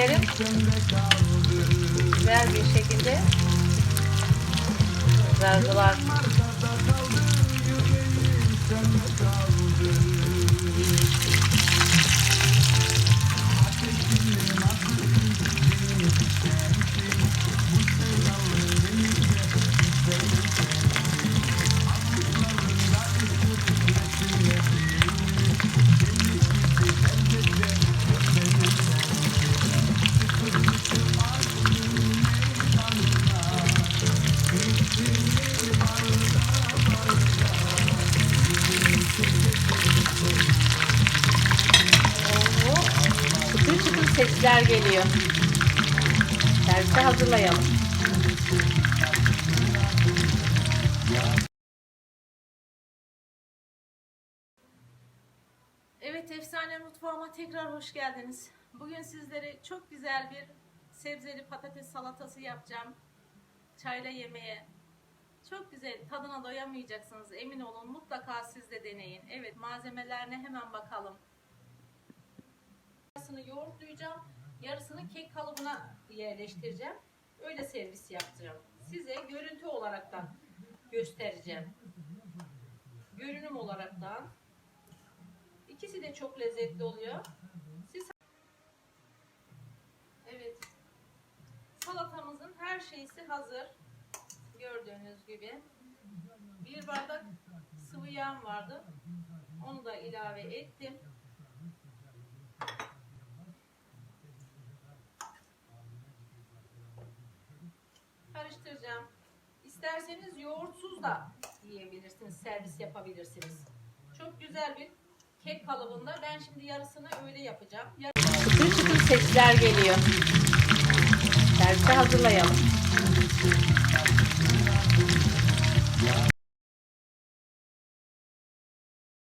keklerim güzel bir şekilde kızardılar. Sesler geliyor. Servise hazırlayalım. Evet efsane mutfağıma tekrar hoş geldiniz. Bugün sizlere çok güzel bir sebzeli patates salatası yapacağım. Çayla yemeye. Çok güzel. Tadına doyamayacaksınız. Emin olun mutlaka siz de deneyin. Evet malzemelerine hemen bakalım. Yarısını yoğurtlayacağım. Yarısını kek kalıbına yerleştireceğim. Öyle servis yapacağım. Size görüntü olaraktan göstereceğim. Görünüm olaraktan İkisi de çok lezzetli oluyor. Siz Evet. Salatamızın her şeysi hazır. Gördüğünüz gibi. Bir bardak sıvı yağım vardı. Onu da ilave ettim. Karıştıracağım. İsterseniz yoğurtsuz da yiyebilirsiniz, servis yapabilirsiniz. Çok güzel bir kek kalıbında. Ben şimdi yarısını öyle yapacağım. Yar- Çıtır çıtır sesler geliyor. Servise hazırlayalım.